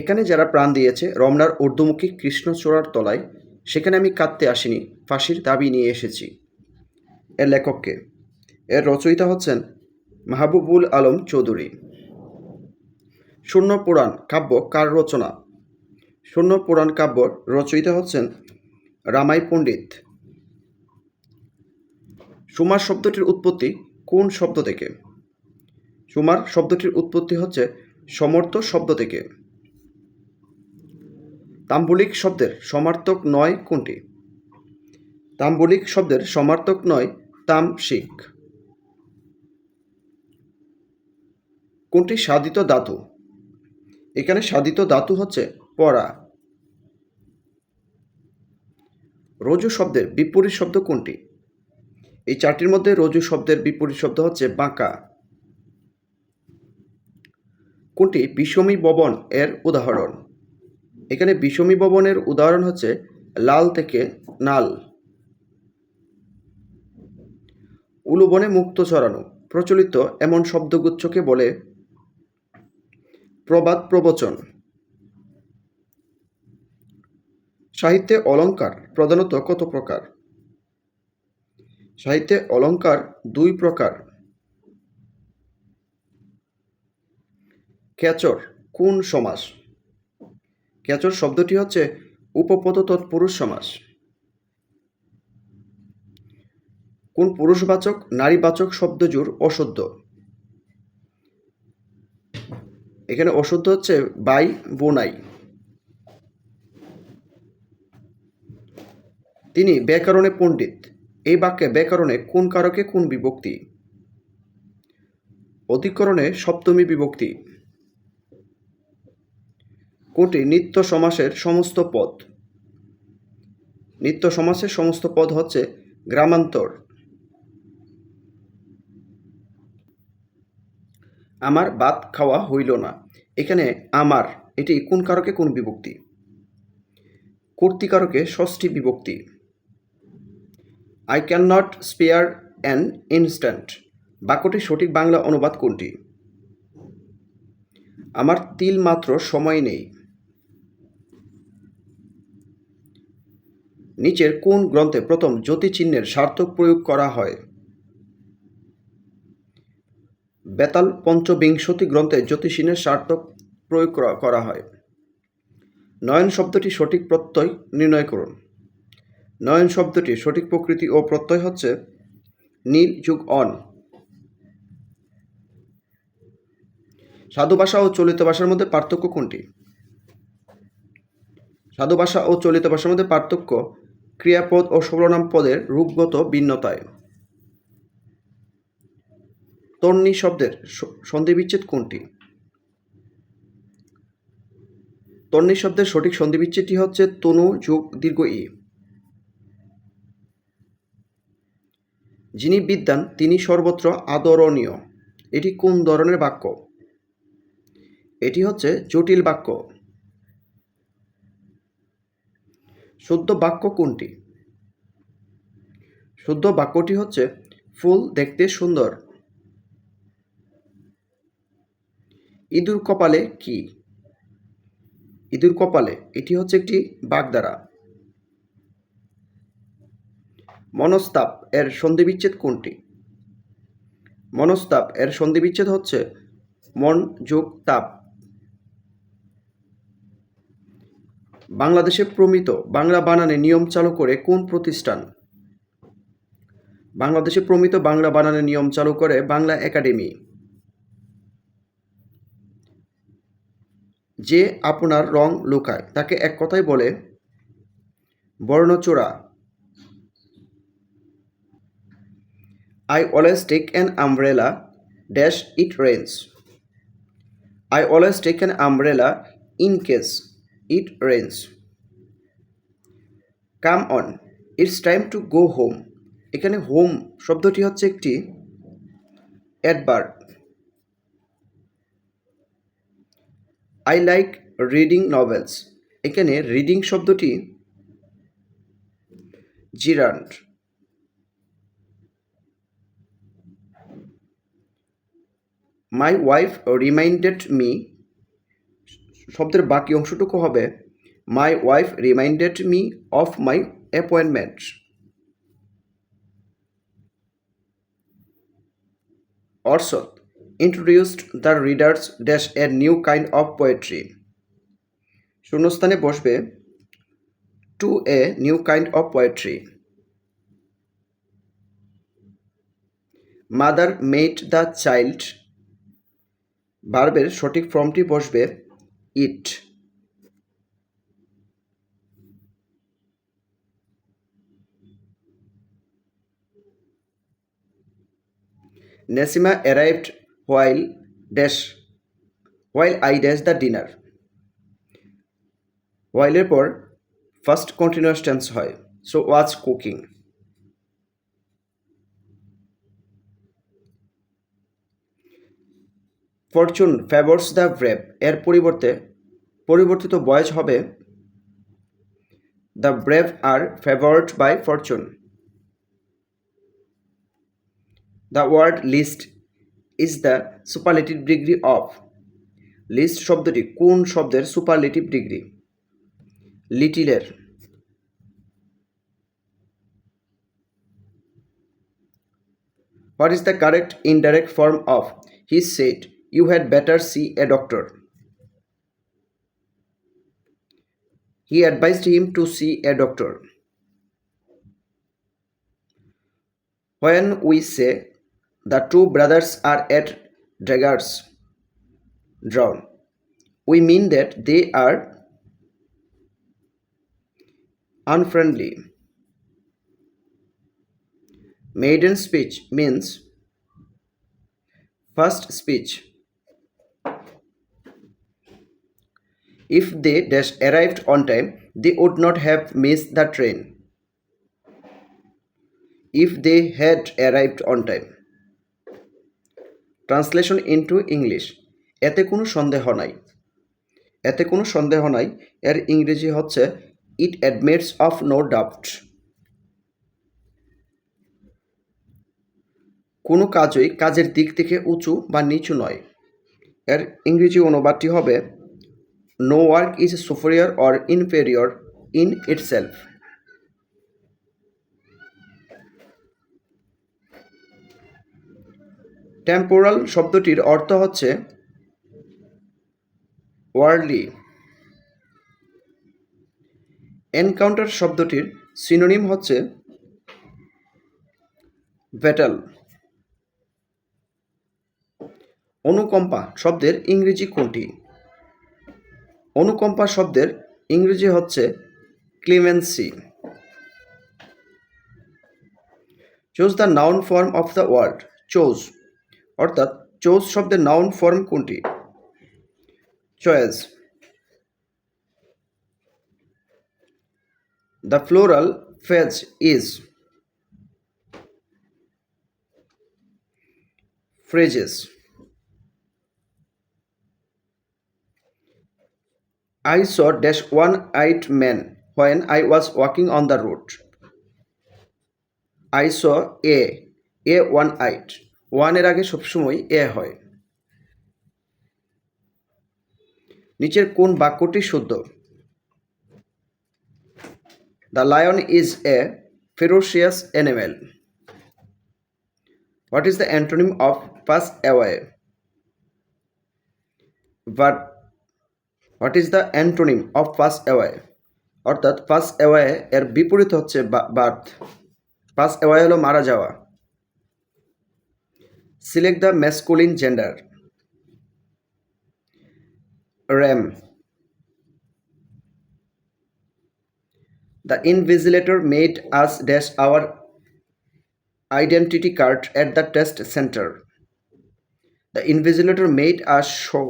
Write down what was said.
এখানে যারা প্রাণ দিয়েছে রমনার ঊর্ধ্বমুখী কৃষ্ণচূড়ার তলায় সেখানে আমি কাঁদতে আসিনি ফাঁসির দাবি নিয়ে এসেছি এর লেখককে এর রচয়িতা হচ্ছেন মাহবুবুল আলম চৌধুরী শূন্য পুরাণ কাব্য কার রচনা শূন্য পুরাণ কাব্য রচয়িতা হচ্ছেন রামাই পণ্ডিত সুমার শব্দটির উৎপত্তি কোন শব্দ থেকে সুমার শব্দটির উৎপত্তি হচ্ছে সমর্থ শব্দ থেকে তাম্বুলিক শব্দের সমার্থক নয় কোনটি তাম্বুলিক শব্দের সমার্থক নয় তামসিক কোনটি সাধিত ধাতু এখানে সাধিত ধাতু হচ্ছে পড়া রজু শব্দের বিপরীত শব্দ কোনটি এই চারটির মধ্যে রজু শব্দের বিপরীত শব্দ হচ্ছে বাঁকা কোনটি বিষমী ভবন এর উদাহরণ এখানে বিষমী ভবনের উদাহরণ হচ্ছে লাল থেকে নাল উলুবনে মুক্ত ছড়ানো প্রচলিত এমন শব্দগুচ্ছকে বলে প্রবাদ প্রবচন সাহিত্যে অলঙ্কার প্রধানত কত প্রকার সাহিত্যে অলঙ্কার দুই প্রকার ক্যাচর কোন সমাস ক্যাচর শব্দটি হচ্ছে উপপদ তৎপুরুষ সমাস কোন পুরুষবাচক নারীবাচক শব্দজুর অশুদ্ধ এখানে অশুদ্ধ হচ্ছে বাই বোনাই তিনি ব্যাকরণে পণ্ডিত এই বাক্যে ব্যাকরণে কোন কারকে কোন বিভক্তি অধিকরণে সপ্তমী বিভক্তি কোটি নিত্য সমাসের সমস্ত পদ নিত্য সমাসের সমস্ত পদ হচ্ছে গ্রামান্তর আমার বাদ খাওয়া হইল না এখানে আমার এটি কোন কারকে কোন বিভক্তি কর্তিকারকে ষষ্ঠী বিভক্তি I can not spare an instant বাক্যটির সঠিক বাংলা অনুবাদ কোনটি আমার তিল মাত্র সময় নেই নিচের কোন গ্রন্থে প্রথম জ্যোতিচিহ্নের সার্থক প্রয়োগ করা হয় বেতাল পঞ্চবিংশতি গ্রন্থে চিহ্নের সার্থক প্রয়োগ করা হয় নয়ন শব্দটি সঠিক প্রত্যয় নির্ণয় করুন নয়ন শব্দটি সঠিক প্রকৃতি ও প্রত্যয় হচ্ছে নীল যুগ অন সাধু ভাষা ও চলিত ভাষার মধ্যে পার্থক্য কোনটি সাধু ভাষা ও চলিত ভাষার মধ্যে পার্থক্য ক্রিয়াপদ ও সর্বনাম পদের রূপগত ভিন্নতায় তন্নি শব্দের সন্ধিবিচ্ছেদ কোনটি তন্নি শব্দের সঠিক সন্ধিবিচ্ছেদটি হচ্ছে তনু যোগ দীর্ঘ ই যিনি বিদ্যান তিনি সর্বত্র আদরণীয় এটি কোন ধরনের বাক্য এটি হচ্ছে জটিল বাক্য শুদ্ধ বাক্য কোনটি শুদ্ধ বাক্যটি হচ্ছে ফুল দেখতে সুন্দর ইঁদুর কপালে কি ইঁদুর কপালে এটি হচ্ছে একটি বাগদারা মনস্তাপ এর সন্ধিবিচ্ছেদ কোনটি মনস্তাপ এর সন্ধিবিচ্ছেদ হচ্ছে মন যোগ তাপ বাংলাদেশে প্রমিত বাংলা বানানে নিয়ম চালু করে কোন প্রতিষ্ঠান বাংলাদেশে প্রমিত বাংলা বানানে নিয়ম চালু করে বাংলা একাডেমি যে আপনার রং লুকায় তাকে এক কথাই বলে বর্ণচোরা I always take an umbrella dash it rains I always take an umbrella in case it rains come on it's time to go home এখানে হোম শব্দটি হচ্ছে একটি adverb I like reading novels এখানে রিডিং শব্দটি gerund my wife reminded me শব্দের বাকি অংশটুকু হবে my wife reminded me of my appointment Arshad introduced the readers dash a new kind of poetry শূন্যস্থানে বসবে to a new kind of poetry mother made the child বার্বের সঠিক ফর্মটি বসবে it Nasima arrived while dash while I dash the dinner হোয়াইলের পর first continuous tense হয় so was cooking fortune favours the brave এর পরিবর্তে পরিবর্তিত বয়স হবে the brave are favoured by fortune the word least is the superlative degree of least শব্দটি কোন শব্দের সুপারলেটিভ ডিগ্রি লিটিলের what is the correct indirect form of he said You had better see a doctor. He advised him to see a doctor. When we say the two brothers are at daggers drawn, we mean that they are unfriendly. Maiden speech means first speech. if they dash arrived on time they would not have missed the train if they had arrived on time translation into English এতে কোনো সন্দেহ নাই এতে কোনো সন্দেহ নাই এর ইংরেজি হচ্ছে it admits of no doubt কোনো কাজই কাজের দিক থেকে উঁচু বা নিচু নয় এর ইংরেজি অনুবাদটি হবে no work is superior or inferior in itself. Temporal শব্দটির অর্থ হচ্ছে ওয়ার্লি এনকাউন্টার শব্দটির সিনোনিম হচ্ছে ব্যাটাল অনুকম্পা শব্দের ইংরেজি কোনটি অনুকম্পা শব্দের ইংরেজি হচ্ছে clemency choose the noun form of the word choose অর্থাৎ চোজ শব্দের নাউন ফর্ম কোনটি choice the plural phase is phrases I saw dash one eyed man when I was walking on the road I saw a a one eyed ওয়ানের আগে সবসময় a হয় নিচের কোন বাক্যটি শুদ্ধ the lion is a ferocious animal what is the antonym of pass away but what is the antonym of first away অর্থাৎ first অ্যাওয়ায় এর বিপরীত হচ্ছে বার্থ ফার্স্ট অ্যাওয়ায় হলো মারা যাওয়া select the masculine gender ram the invigilator made us dash our identity card at the test centre the invigilator made us show